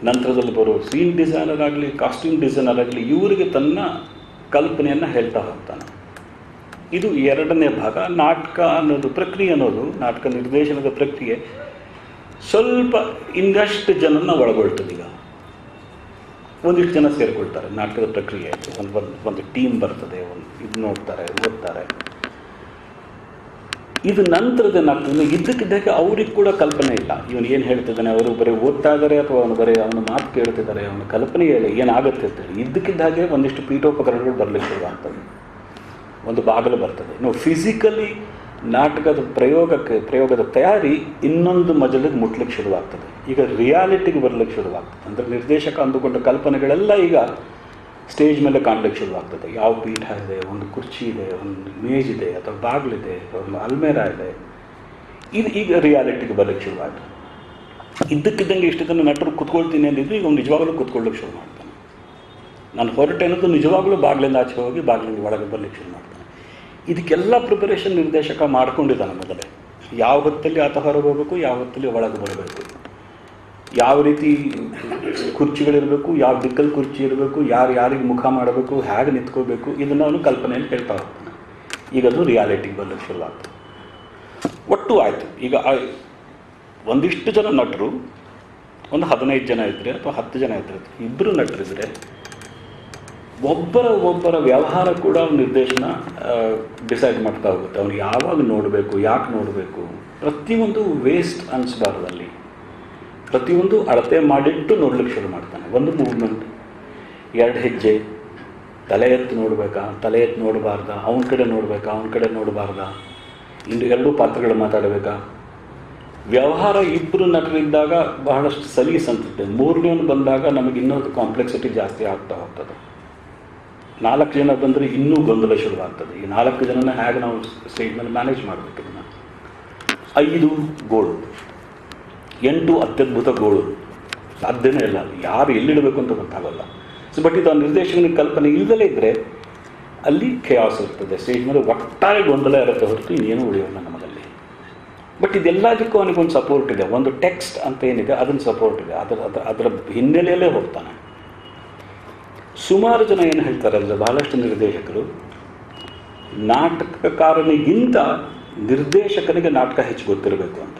ನಂತರದಲ್ಲಿ ಬರೋ ಸೀನ್ ಡಿಸೈನರ್ ಆಗಲಿ ಕಾಸ್ಟ್ಯೂಮ್ ಡಿಸೈನರ್ ಆಗಲಿ, ಇವರಿಗೆ ತನ್ನ ಕಲ್ಪನೆಯನ್ನು ಹೇಳ್ತಾ ಹೋಗ್ತಾನೆ. ಇದು ಎರಡನೇ ಭಾಗ. ನಾಟಕ ಅನ್ನೋದು ಪ್ರಕ್ರಿಯೆ ಅನ್ನೋದು, ನಾಟಕ ನಿರ್ದೇಶನದ ಪ್ರಕ್ರಿಯೆ ಸ್ವಲ್ಪ ಇನ್ನಷ್ಟು ಜನನ ಒಳಗೊಳ್ತದೆ ಈಗ. ಒಂದಿಷ್ಟು ಜನ ಸೇರಿಕೊಳ್ತಾರೆ. ನಾಟಕದ ಪ್ರಕ್ರಿಯೆ ಒಂದು ಒಂದು ಒಂದು ಟೀಮ್ ಬರ್ತದೆ. ಒಂದು ಇದು ನೋಡ್ತಾರೆ, ಓದ್ತಾರೆ. ಇದು ನಂತರದ ಏನಾಗ್ತದೆ ಇದ್ದಕ್ಕಿದ್ದಕ್ಕೆ ಅವ್ರಿಗೆ ಕೂಡ ಕಲ್ಪನೆ ಇಲ್ಲ. ಇವನು ಏನು ಹೇಳ್ತಿದ್ದಾನೆ, ಅವರು ಬರೀ ಓದ್ತಾ ಇದ್ದಾರೆ ಅಥವಾ ಅವನು ಬರೀ ಅವನು ಮಾತು ಕೇಳ್ತಿದ್ದಾರೆ ಅವನ ಕಲ್ಪನೆ ಹೇಳಿ ಏನಾಗುತ್ತೆ ಅಂತೇಳಿ ಇದ್ದಕ್ಕಿದ್ದ ಹಾಗೆ ಒಂದಿಷ್ಟು ಪೀಠೋಪಕರಣಗಳು ಬರಲಿಕ್ಕೆ ಶುರುವಾಗ್ತದೆ ಒಂದು ಬಾಗಿಲು ಬರ್ತದೆ. ನಾವು ಫಿಸಿಕಲಿ ನಾಟಕದ ಪ್ರಯೋಗಕ್ಕೆ, ಪ್ರಯೋಗದ ತಯಾರಿ ಇನ್ನೊಂದು ಮಜಲಿಗೆ ಮುಟ್ಲಿಕ್ಕೆ ಶುರುವಾಗ್ತದೆ. ಈಗ ರಿಯಾಲಿಟಿಗೆ ಬರಲಿಕ್ಕೆ ಶುರುವಾಗ್ತದೆ. ಅಂದರೆ ನಿರ್ದೇಶಕ ಅಂದುಕೊಂಡ ಕಲ್ಪನೆಗಳೆಲ್ಲ ಈಗ ಸ್ಟೇಜ್ ಮೇಲೆ ಕಾಣಲಿಕ್ಕೆ ಶುರುವಾಗ್ತದೆ. ಯಾವ ಪೀಠ ಇದೆ, ಒಂದು ಕುರ್ಚಿ ಇದೆ, ಒಂದು ಮೇಜ್ ಇದೆ, ಅಥವಾ ಬಾಗಿಲಿದೆ ಒಂದು ಅಲ್ಮೇರಾ ಇದೆ. ಇದು ಈಗ ರಿಯಾಲಿಟಿಗೆ ಬರಲಿಕ್ಕೆ ಶುರುವಾಯಿತು. ಇದ್ದಕ್ಕಿದ್ದಂಗೆ ಇಷ್ಟು ದಿನ ನಟರು ಕುತ್ಕೊಳ್ತೀನಿ ಅಂದಿದ್ದು ಈಗ ಅವ್ನು ನಿಜವಾಗಲೂ ಕುತ್ಕೊಳ್ಳಿಕ್ಕೆ ಶುರು ಮಾಡ್ತಾನೆ. ನಾನು ಹೊರಟೆ ಅನ್ನೋದು ನಿಜವಾಗಲೂ ಬಾಗಿಲಿಂದ ಆಚೆ ಹೋಗಿ ಬಾಗಿಲಿಂದ ಒಳಗೆ ಬರಲಿಕ್ಕೆ ಶುರು ಮಾಡ್ತಾನೆ. ಇದಕ್ಕೆಲ್ಲ ಪ್ರಿಪರೇಷನ್ ನಿರ್ದೇಶಕ ಮಾಡ್ಕೊಂಡಿದ್ದಾನೆ ಮೊದಲೇ. ಯಾವ ಹೊತ್ತಲ್ಲಿ ಆತ ಹೊರಗೆ ಹೋಗಬೇಕು, ಯಾವ ಹೊತ್ತಲ್ಲಿ ಒಳಗೆ ಬರಬೇಕು. ಯಾವ ರೀತಿ ಕುರ್ಚಿಗಳಿರಬೇಕು, ಯಾವ ದಿಕ್ಕಲ್ಲಿ ಕುರ್ಚಿ ಇರಬೇಕು, ಯಾರು ಯಾರಿಗೆ ಮುಖ ಮಾಡಬೇಕು, ಹೇಗೆ ನಿಂತ್ಕೋಬೇಕು, ಇದನ್ನು ಅವನು ಕಲ್ಪನೆಯನ್ನು ಹೇಳ್ತಾ ಹೋಗ್ತಾನೆ. ಈಗ ಅದು ರಿಯಾಲಿಟಿಗೆ ಬರ್ಲಿಕ್ಕೆ ಆಯಿತು ಒಟ್ಟು ಆಯಿತು. ಈಗ ಒಂದಿಷ್ಟು ಜನ ನಟರು, ಒಂದು ಹದಿನೈದು ಜನ ಇದ್ದರೆ ಅಥವಾ ಹತ್ತು ಜನ ಇದ್ದರೆ ಇಬ್ಬರು ನಟರಿದ್ರೆ, ಒಬ್ಬರ ಒಬ್ಬರ ವ್ಯವಹಾರ ಕೂಡ ಅವ್ನ ನಿರ್ದೇಶನ ಡಿಸೈಡ್ ಮಾಡ್ತಾ ಹೋಗುತ್ತೆ. ಅವ್ನು ಯಾವಾಗ ನೋಡಬೇಕು, ಯಾಕೆ ನೋಡಬೇಕು, ಪ್ರತಿಯೊಂದು ವೇಸ್ಟ್ ಅನಿಸ್ಬಾರ್ದು ಅಲ್ಲಿ. ಪ್ರತಿಯೊಂದು ಅಳತೆ ಮಾಡಿಟ್ಟು ನೋಡ್ಲಿಕ್ಕೆ ಶುರು ಮಾಡ್ತಾನೆ. ಒಂದು ಮೂವ್ಮೆಂಟ್ ಎರಡು ಹೆಜ್ಜೆ, ತಲೆ ಎತ್ತು ನೋಡಬೇಕಾ? ತಲೆ ಎತ್ತು ನೋಡಬಾರ್ದ? ಅವನ ಕಡೆ ನೋಡಬೇಕಾ? ಅವನ ಕಡೆ ನೋಡಬಾರ್ದ? ಇನ್ನು ಎರಡೂ ಪಾತ್ರಗಳು ಮಾತಾಡಬೇಕಾ? ವ್ಯವಹಾರ ಇಬ್ಬರು ನಟರಿದ್ದಾಗ ಬಹಳಷ್ಟು ಸಲೀಸ್ ಅನ್ಸುತ್ತೆ. ಮೂರನೇವನು ಬಂದಾಗ ನಮಗೆ ಇನ್ನೊಂದು ಕಾಂಪ್ಲೆಕ್ಸಿಟಿ ಜಾಸ್ತಿ ಆಗ್ತಾ ಹೋಗ್ತದೆ. ನಾಲ್ಕು ಜನ ಬಂದರೆ ಇನ್ನೂ ಗೊಂದಲ ಶುರುವಾಗ್ತದೆ. ಈ ನಾಲ್ಕು ಜನನ ಹೇಗೆ ನಾವು ಸ್ಟೇಜ್ ಮ್ಯಾನೇಜ್ ಮಾಡಬೇಕು ಇದನ್ನು? ಐದು ಗೋಳು ಎಂಟು ಅತ್ಯದ್ಭುತ ಗೋಳು. ಸಾಧ್ಯನೇ ಇಲ್ಲ. ಯಾರು ಎಲ್ಲಿಡಬೇಕು ಅಂತ ಗೊತ್ತಾಗಲ್ಲ. ಸೊ ಬಟ್ ಇದು ಆ ನಿರ್ದೇಶಕನಿಗೆ ಕಲ್ಪನೆ ಇಲ್ಲದಲೇ ಇದ್ದರೆ ಅಲ್ಲಿ ಖಯಾಸ್ ಇರ್ತದೆ. ಸ್ಟೇಜ್ ಮೇಲೆ ಒಟ್ಟಾರೆ ಗೊಂದಲ ಇರುತ್ತೆ ಹೊರತು ಇನ್ನೇನು ಉಳಿಯೋಲ್ಲ ನಮಗಲ್ಲಿ ಬಟ್ ಇದೆಲ್ಲದಕ್ಕೂ ಅವನಿಗೊಂದು ಸಪೋರ್ಟ್ ಇದೆ. ಒಂದು ಟೆಕ್ಸ್ಟ್ ಅಂತ ಏನಿದೆ, ಅದನ್ನು ಸಪೋರ್ಟ್ ಇದೆ. ಅದರ ಅದರ ಅದರ ಹಿನ್ನೆಲೆಯಲ್ಲೇ ಹೋಗ್ತಾನೆ. ಸುಮಾರು ಜನ ಏನು ಹೇಳ್ತಾರೆ ಅಂದರೆ ಬಹಳಷ್ಟು ನಿರ್ದೇಶಕರು, ನಾಟಕಕಾರನಿಗಿಂತ ನಿರ್ದೇಶಕನಿಗೆ ನಾಟಕ ಹೆಚ್ಚು ಗೊತ್ತಿರಬೇಕು ಅಂತ.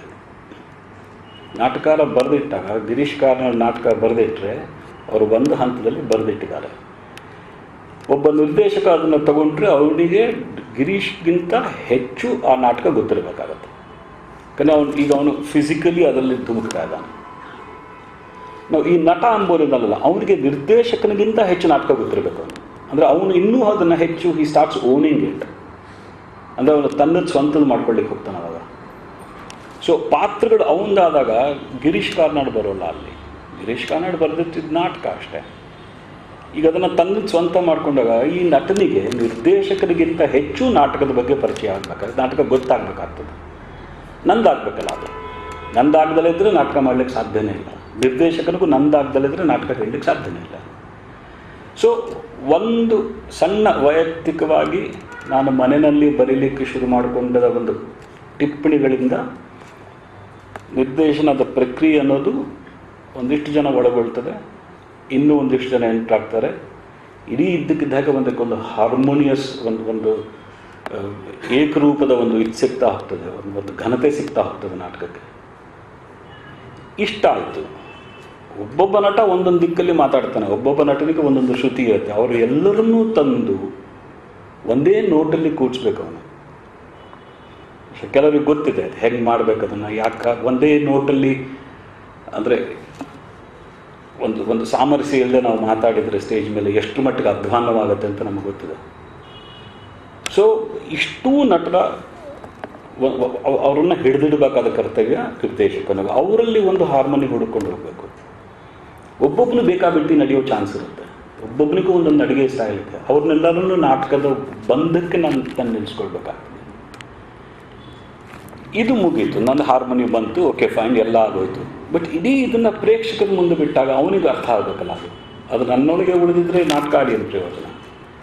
ನಾಟಕಾರ ಬರೆದಿಟ್ಟಾಗ, ಗಿರೀಶ್ ಕಾರ್ನಾಡ್ ನಾಟಕ ಬರೆದಿಟ್ಟರೆ ಅವರು ಒಂದು ಹಂತದಲ್ಲಿ ಬರೆದಿಟ್ಟಿದ್ದಾರೆ. ಒಬ್ಬ ನಿರ್ದೇಶಕ ಅದನ್ನು ತಗೊಂಡ್ರೆ ಅವನಿಗೆ ಗಿರೀಶ್ಗಿಂತ ಹೆಚ್ಚು ಆ ನಾಟಕ ಗೊತ್ತಿರಬೇಕಾಗತ್ತೆ. ಯಾಕಂದರೆ ಅವನು, ಈಗ ಅವನು ಫಿಸಿಕಲಿ ಅದರಲ್ಲಿ ಧುಮುಕ್ತಾ ಇದ್ದಾನೆ. ನಾವು ಈ ನಟ ಅಂಬೋರಿದಲ್ಲ ಅವನಿಗೆ ನಿರ್ದೇಶಕನಿಗಿಂತ ಹೆಚ್ಚು ನಾಟಕ ಗೊತ್ತಿರಬೇಕು ಅವನು ಅಂದರೆ ಅವನು ಇನ್ನೂ ಅದನ್ನು ಹೆಚ್ಚು ಈ ಸ್ಟಾರ್ಟ್ಸ್ ಓನಿಂಗ್ ಇಟ್ ಅಂದರೆ ಅವನು ತನ್ನದು ಸ್ವಂತದ ಮಾಡ್ಕೊಳ್ಳಿಕ್ಕೆ ಹೋಗ್ತಾನೆ ಸೊ ಪಾತ್ರಗಳು ಅವಂದಾದಾಗ ಗಿರೀಶ್ ಕಾರ್ನಾಡ್ ಬರೋಲ್ಲ ಅಲ್ಲಿ. ಗಿರೀಶ್ ಕಾರ್ನಾಡ್ ಬರೆದಿರ್ತಿದ್ದ ನಾಟಕ ಅಷ್ಟೇ. ಈಗ ಅದನ್ನು ತಂದು ಸ್ವಂತ ಮಾಡಿಕೊಂಡಾಗ ಈ ನಟನಿಗೆ ನಿರ್ದೇಶಕರಿಗಿಂತ ಹೆಚ್ಚು ನಾಟಕದ ಬಗ್ಗೆ ಪರಿಚಯ ಆಗಬೇಕಾದ್ರೆ, ನಾಟಕ ಗೊತ್ತಾಗಬೇಕಾಗ್ತದೆ. ನಂದಾಗಬೇಕಲ್ಲ ಅದು. ನಂದಾಗದಲ್ಲೇ ಇದ್ದರೆ ನಾಟಕ ಮಾಡಲಿಕ್ಕೆ ಸಾಧ್ಯನೇ ಇಲ್ಲ. ನಿರ್ದೇಶಕನಿಗೂ ಇದ್ದರೆ ನಾಟಕ ಹೇಳಲಿಕ್ಕೆ ಸಾಧ್ಯನೇ ಇಲ್ಲ. ಸೊ ಒಂದು ಸಣ್ಣ ವೈಯಕ್ತಿಕವಾಗಿ ನಾನು ಮನೆಯಲ್ಲಿ ಬರೀಲಿಕ್ಕೆ ಶುರು ಮಾಡಿಕೊಂಡ ಒಂದು ಟಿಪ್ಪಣಿಗಳಿಂದ ನಿರ್ದೇಶನದ ಪ್ರಕ್ರಿಯೆ ಅನ್ನೋದು ಒಂದಿಷ್ಟು ಜನ ಒಳಗೊಳ್ತದೆ, ಇನ್ನೂ ಒಂದಿಷ್ಟು ಜನ ಎಂಟ್ರಾಗ್ತಾರೆ. ಇಡೀ ಇದ್ದಕ್ಕಿದ್ದಾಗ ಒಂದಕ್ಕೊಂದು ಹಾರ್ಮೋನಿಯಸ್, ಒಂದು ಒಂದು ಏಕರೂಪದ ಒಂದು ಇದು ಸಿಗ್ತಾ ಹೋಗ್ತದೆ, ಒಂದು ಒಂದು ಘನತೆ ಸಿಗ್ತಾ ಹೋಗ್ತದೆ ನಾಟಕಕ್ಕೆ. ಇಷ್ಟ ಆಯಿತು. ಒಬ್ಬೊಬ್ಬ ನಟ ಒಂದೊಂದು ದಿಕ್ಕಲ್ಲಿ ಮಾತಾಡ್ತಾನೆ, ಒಬ್ಬೊಬ್ಬ ನಟನಿಗೆ ಒಂದೊಂದು ಶ್ರುತಿ ಇರುತ್ತೆ ಅವರು ಎಲ್ಲರನ್ನೂ ತಂದು ಒಂದೇ ನೋಟಲ್ಲಿ ಕೂಡಿಸ್ಬೇಕು ಅವನು. ಕೆಲವರಿಗೆ ಗೊತ್ತಿದೆ ಅದು ಹೆಂಗೆ ಮಾಡಬೇಕು ಅದನ್ನು. ಯಾಕೆ ಒಂದೇ ನೋಟಲ್ಲಿ ಅಂದರೆ ಒಂದು ಒಂದು ಸಾಮರಸ್ಯ ಇಲ್ಲದೆ ನಾವು ಮಾತಾಡಿದರೆ ಸ್ಟೇಜ್ ಮೇಲೆ ಎಷ್ಟು ಮಟ್ಟಿಗೆ ಅಧ್ವಾನವಾಗುತ್ತೆ ಅಂತ ನಮಗೆ ಗೊತ್ತಿದೆ. ಸೊ ಇಷ್ಟೂ ನಟರ ಅವರನ್ನು ಹಿಡಿದಿಡಬೇಕಾದ ಕರ್ತವ್ಯ ನಿರ್ದೇಶಕನಿಗೆ ಅವರಲ್ಲಿ ಒಂದು ಹಾರ್ಮೋನಿ ಹುಡುಕೊಂಡು ಹೋಗಬೇಕು. ಒಬ್ಬೊಬ್ಬನು ಬೇಕಾಬಿಟ್ಟು ನಡೆಯೋ ಚಾನ್ಸ್ ಇರುತ್ತೆ. ಒಬ್ಬೊಬ್ಬನಿಗೂ ಒಂದೊಂದು ಅಡುಗೆ ಸ್ಟೈಲ್ ಇದೆ. ಅವ್ರನ್ನೆಲ್ಲರನ್ನು ನಾಟಕದ ಬಂಧಕ್ಕೆ ನಾನು ನಾನು ನಿಲ್ಲಿಸ್ಕೊಳ್ಬೇಕಾಗ್ತದೆ ಇದು ಮುಗೀತು. ನನ್ನ ಹಾರ್ಮೋನಿ ಬಂತು. ಓಕೆ ಫೈನ್ ಎಲ್ಲ ಆಗೋಯ್ತು. ಬಟ್ ಇಡೀ ಇದನ್ನು ಪ್ರೇಕ್ಷಕರ ಮುಂದೆ ಬಿಟ್ಟಾಗ ಅವನಿಗೆ ಅರ್ಥ ಆಗಬೇಕಲ್ಲ ಅದು. ಅದು ನನ್ನೊಳಗೆ ಉಳಿದಿದ್ರೆ ನಾಟಕ ಅಂತ ಪ್ರಯೋಜನ.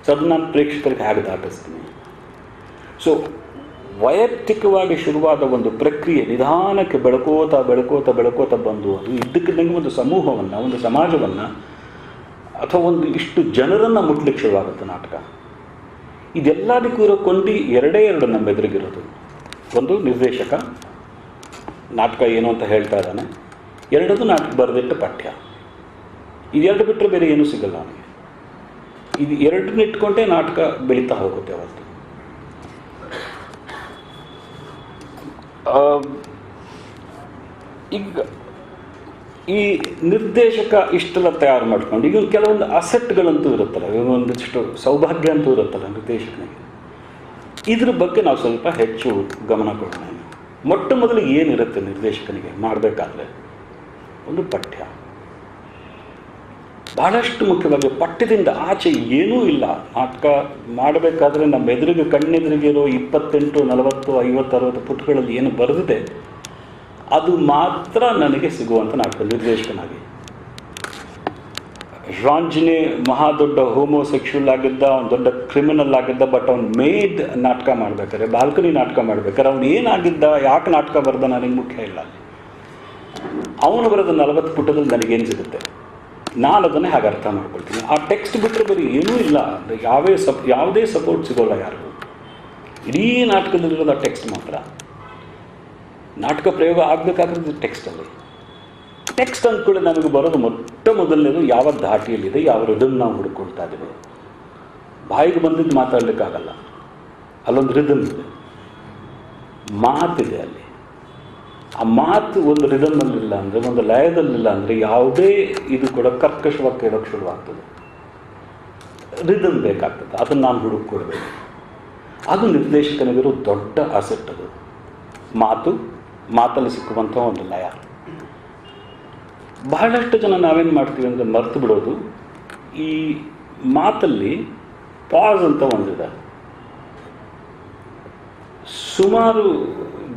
ಸೊ ಅದು ನಾನು ಪ್ರೇಕ್ಷಕರಿಗೆ ಹೇಗೆ ದಾಟಿಸ್ತೀನಿ ಸೊ ವೈಯಕ್ತಿಕವಾಗಿ ಶುರುವಾದ ಒಂದು ಪ್ರಕ್ರಿಯೆ ನಿಧಾನಕ್ಕೆ ಬೆಳಕೋತಾ ಬೆಳಕೋತಾ ಬೆಳಕೋತಾ ಬಂದು ಅದು ಇದ್ದಕ್ಕಿದ್ದಂಗೆ ಒಂದು ಸಮೂಹವನ್ನು, ಒಂದು ಸಮಾಜವನ್ನು ಅಥವಾ ಒಂದು ಇಷ್ಟು ಜನರನ್ನು ಮುಟ್ಲಿಕ್ಕೆ ಶುರುವಾಗುತ್ತೆ ನಾಟಕ. ಇದೆಲ್ಲದಕ್ಕೂ ಇರೋ ಕೊಂಡಿ ಎರಡೇ ಎರಡು ನಮ್ಮ ಎದುರಿಗಿರೋದು ಒಂದು ನಿರ್ದೇಶಕ, ನಾಟಕ ಏನು ಅಂತ ಹೇಳ್ತಾ ಇದ್ದಾನೆ. ಎರಡದು ನಾಟಕ ಬರೆದಿಟ್ಟ ಪಠ್ಯ. ಇದೆರಡು ಬಿಟ್ಟರೆ ಬೇರೆ ಏನೂ ಸಿಗಲ್ಲ ಅವನಿಗೆ. ಇದು ಎರಡನ್ನ ಇಟ್ಕೊಂಡೇ ನಾಟಕ ಬೆಳೀತಾ ಹೋಗುತ್ತೆ ಅವತ್ತು. ಈಗ ಈ ನಿರ್ದೇಶಕ ಇಷ್ಟೆಲ್ಲ ತಯಾರು ಮಾಡ್ಕೊಂಡು, ಈಗ ಕೆಲವೊಂದು ಅಸೆಟ್ಗಳಂತೂ ಇರುತ್ತಲ್ಲ ಒಂದಿಷ್ಟು ಸೌಭಾಗ್ಯ ಅಂತೂ ಇರುತ್ತಲ್ಲ ನಿರ್ದೇಶಕನಿಗೆ. ಇದ್ರ ಬಗ್ಗೆ ನಾವು ಸ್ವಲ್ಪ ಹೆಚ್ಚು ಗಮನ ಕೊಡೋಣ. ಮೊಟ್ಟ ಮೊದಲು ಏನಿರುತ್ತೆ ನಿರ್ದೇಶಕನಿಗೆ ಮಾಡಬೇಕಾದ್ರೆ? ಒಂದು ಪಠ್ಯ. ಬಹಳಷ್ಟು ಮುಖ್ಯವಾಗಿ ಪಠ್ಯದಿಂದ ಆಚೆ ಏನೂ ಇಲ್ಲ. ನಾಟಕ ಮಾಡಬೇಕಾದ್ರೆ ನಮ್ಮ ಎದುರಿಗೆ ಕಣ್ಣೆದುರಿಗಿರೋ ಇಪ್ಪತ್ತೆಂಟು, ನಲವತ್ತು ಐವತ್ತು ಅರವತ್ತು ಪುಟಗಳಲ್ಲಿ ಏನು ಬರೆದಿದೆ, ಅದು ಮಾತ್ರ ನನಗೆ ಸಿಗುವಂಥ ನಾಟಕ ನಿರ್ದೇಶಕನಾಗಿ. ರಾಂಜಿನಿ ಮಹಾ ದೊಡ್ಡ ಹೋಮೋಸೆಕ್ಷುವಲ್ ಆಗಿದ್ದ, ಅವ್ನು ದೊಡ್ಡ ಕ್ರಿಮಿನಲ್ ಆಗಿದ್ದ ಬಟ್ ಅವ್ನು ಮೇಡ್ ನಾಟಕ ಮಾಡ್ಬೇಕಾರೆ ಬಾಲ್ಕನಿ ನಾಟಕ ಮಾಡ್ಬೇಕಾರೆ ಅವ್ನು ಏನಾಗಿದ್ದ, ಯಾಕೆ ನಾಟಕ ಬರೆದ ನನಗೆ ಮುಖ್ಯ ಇಲ್ಲ. ಅವನು ಬರೆದ ನಲವತ್ತು ಪುಟದಲ್ಲಿ ನನಗೇನು ಸಿಗುತ್ತೆ? ನಾನು ಅದನ್ನೇ ಹಾಗೆ ಅರ್ಥ ಮಾಡ್ಕೊಳ್ತೀನಿ. ಆ ಟೆಕ್ಸ್ಟ್ ಬಿಟ್ಟರೆ ಬರೀ ಏನೂ ಇಲ್ಲ. ಅಂದರೆ ಯಾವೇ ಸಪ್, ಯಾವುದೇ ಸಪೋರ್ಟ್ ಸಿಗೋಲ್ಲ ಯಾರಿಗೂ. ಇಡೀ ನಾಟಕದಲ್ಲಿರೋದು ಆ ಟೆಕ್ಸ್ಟ್ ಮಾತ್ರ. ನಾಟಕ ಪ್ರಯೋಗ ಆಗಬೇಕಾಗಿರೋದು ಟೆಕ್ಸ್ಟಲ್ಲಿ ಟೆಕ್ಸ್ಟ್ ಅಂದ್ಕೊಳ್ಳಿ ನನಗೆ ಬರೋದು ಮೊಟ್ಟ ಮೊದಲನೇದು ಯಾವ ಧಾಟಿಯಲ್ಲಿದೆ, ಯಾವ ರಿದಮ್ ನಾವು ಹುಡ್ಕೊಳ್ತಾ ಇದ್ದೀವಿ. ಬಾಯಿಗೆ ಬಂದಿದ್ದು ಮಾತಾಡಲಿಕ್ಕಾಗಲ್ಲ. ಅಲ್ಲೊಂದು ರಿದಮ್ ಇದೆ. ಮಾತಿದೆ ಅಲ್ಲಿ. ಆ ಮಾತು ಒಂದು ರಿದಮ್ನಲ್ಲಿಲ್ಲ ಅಂದರೆ, ಒಂದು ಲಯದಲ್ಲಿಲ್ಲ ಅಂದರೆ ಯಾವುದೇ ಇದು ಕೂಡ ಕರ್ಕಶವಾಗಿ ಕೇಳೋಕ್ಕೆ ಶುರುವಾಗ್ತದೆ. ರಿದಮ್ ಬೇಕಾಗ್ತದೆ. ಅದನ್ನು ನಾನು ಹುಡುಕೊಳ್ಬೇಕು ಅದು ನಿರ್ದೇಶಕನಿಗಿರೋ ದೊಡ್ಡ ಅಸೆಟ್ ಅದು ಮಾತು, ಮಾತಲ್ಲಿ ಸಿಕ್ಕುವಂಥ ಒಂದು ಲಯ. ಬಹಳಷ್ಟು ಜನ ನಾವೇನು ಮಾಡ್ತೀವಿ ಅಂದರೆ ಮರೆತು ಬಿಡೋದು. ಈ ಮಾತಲ್ಲಿ ಪಾಸ್ ಅಂತ ಒಂದಿದೆ. ಸುಮಾರು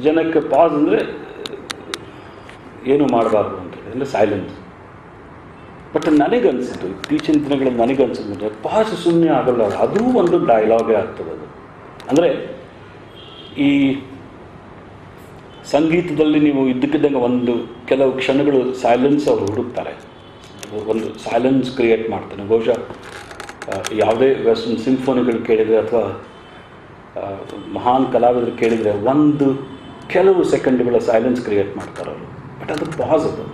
ಜನಕ್ಕೆ ಪಾಸ್ ಅಂದರೆ, ಏನು ಮಾಡಬಾರ್ದು ಅಂತೇಳಿ ಅಂದರೆ ಸೈಲೆನ್ಸ್ ಬಟ್ ನನಗನ್ಸಿದ್ದು, ಇತ್ತೀಚಿನ ದಿನಗಳಲ್ಲಿ ಅಂದರೆ ಪಾಸ್ ಸುಮ್ಮನೆ ಆಗಲ್ಲ. ಅದೂ ಒಂದು ಡೈಲಾಗೇ ಆಗ್ತದೆ ಅದು. ಅಂದರೆ ಈ ಸಂಗೀತದಲ್ಲಿ ನೀವು ಇದ್ದಕ್ಕಿದ್ದಂಗೆ ಒಂದು ಕೆಲವು ಕ್ಷಣಗಳು ಸೈಲೆನ್ಸ್ ಅವರು ಹುಡುಕ್ತಾರೆ. ಒಂದು ಸೈಲೆನ್ಸ್ ಕ್ರಿಯೇಟ್ ಮಾಡ್ತಾನೆ ಬಹುಶಃ ಯಾವುದೇ ವೆಸ್ಟರ್ನ್ ಸಿಂಫೋನಿಗಳು ಕೇಳಿದರೆ ಅಥವಾ ಮಹಾನ್ ಕಲಾವಿದರು ಕೇಳಿದರೆ ಒಂದು ಕೆಲವು ಸೆಕೆಂಡ್ಗಳ ಸೈಲೆನ್ಸ್ ಕ್ರಿಯೇಟ್ ಮಾಡ್ತಾರೆ ಅವರು. ಬಟ್ ಅದು ಪಾಸ್ ಅದು.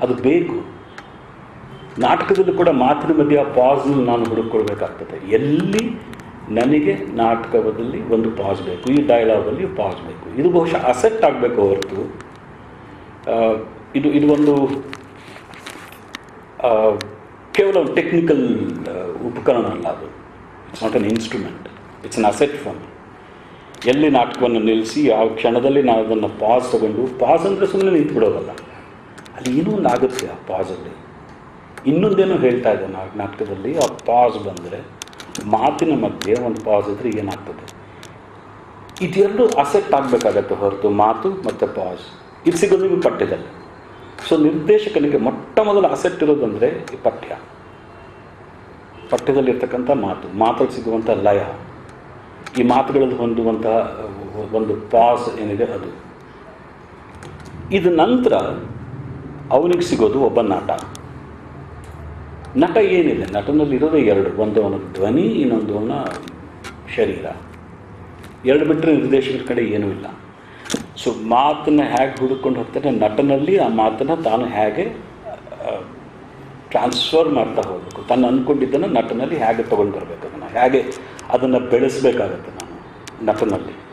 ಅದು ಬೇಕು. ನಾಟಕದಲ್ಲೂ ಕೂಡ ಮಾತಿನ ಮಧ್ಯೆ ಆ ಪಾಸ್ನ ನಾನು ಹುಡುಕೊಳ್ಬೇಕಾಗ್ತದೆ ಎಲ್ಲಿ ನನಗೆ ನಾಟಕದಲ್ಲಿ ಒಂದು ಪಾಸ್ ಬೇಕು, ಈ ಡೈಲಾಗಲ್ಲಿ ಪಾಸ್ ಬೇಕು. ಇದು ಬಹುಶಃ ಅಸೆಟ್ ಆಗಬೇಕು ಹೊರತು. ಇದು ಇದು ಒಂದು ಕೇವಲ ಒಂದು ಟೆಕ್ನಿಕಲ್ ಉಪಕರಣ ಅಲ್ಲ ಅದು. It's not an instrument it's an asset phone ಎಲ್ಲಿ ನಾಟಕವನ್ನು ನಿಲ್ಲಿಸಿ ಆ ಕ್ಷಣದಲ್ಲಿ ನಾನು ಅದನ್ನು ಪಾಸ್ ತಗೊಂಡು, ಪಾಸ್ ಅಂದರೆ ಸುಮ್ಮನೆ ನಿಂತು ಬಿಡೋದಲ್ಲ. ಅಲ್ಲಿ ಏನೂ ಒಂದು ಆಗುತ್ತೆ ಆ ಪಾಸಲ್ಲಿ. ಇನ್ನೊಂದೇನೋ ಹೇಳ್ತಾ ಇದ್ದೆ ನಾಟಕದಲ್ಲಿ, ಆ ಪಾಸ್ ಬಂದರೆ. ಮಾತಿನ ಮಧ್ಯೆ ಒಂದು ಪಾಸ್ ಇದ್ದರೆ ಏನಾಗ್ತದೆ? ಇದೆರಡು ಅಸೆಟ್ ಆಗಬೇಕಾಗತ್ತೆ ಹೊರತು ಮಾತು ಮತ್ತು ಪಾಸ್ ಇದು ಸಿಗೋದು ನಿಮಗೆ ಪಠ್ಯದಲ್ಲಿ. ಸೊ ನಿರ್ದೇಶಕನಿಗೆ ಮೊಟ್ಟ ಮೊದಲ ಅಸೆಪ್ಟ್ ಇರೋದಂದರೆ ಈ ಪಠ್ಯ. ಪಠ್ಯದಲ್ಲಿರ್ತಕ್ಕಂಥ ಮಾತು. ಮಾತಲ್ಲಿ ಸಿಗುವಂಥ ಲಯ. ಈ ಮಾತುಗಳಲ್ಲಿ ಹೊಂದುವಂತಹ, ಒಂದು ಪಾಸ್ ಏನಿದೆ ಅದು. ಇದು ನಂತರ ಅವನಿಗೆ ಸಿಗೋದು ಒಬ್ಬ ನಟ. ನಟ ಏನಿದೆ ನಟನಲ್ಲಿ ಇರೋದು ಎರಡು. ಒಂದು ಅವನ ಧ್ವನಿ ಇನ್ನೊಂದು ಅವನ ಶರೀರ. ಎರಡು ಬಿಟ್ಟರೆ ನಿರ್ದೇಶಕರ ಕಡೆ ಏನೂ ಇಲ್ಲ. ಸೊ ಮಾತನ್ನು ಹೇಗೆ ಹುಡುಕೊಂಡು ಹೋಗ್ತಾನೆ ನಟನಲ್ಲಿ, ಆ ಮಾತನ್ನು ತಾನು ಹೇಗೆ ಟ್ರಾನ್ಸ್ಫರ್ ಮಾಡ್ತಾ ಹೋಗಬೇಕು. ತಾನು ಅಂದ್ಕೊಂಡಿದ್ದನ್ನು ನಟನಲ್ಲಿ ಹೇಗೆ ತೊಗೊಂಡು ಬರಬೇಕು ಅದನ್ನು. ಹೇಗೆ ಅದನ್ನು ಬೆಳೆಸಬೇಕಾಗತ್ತೆ ನಾನು ನಟನಲ್ಲಿ.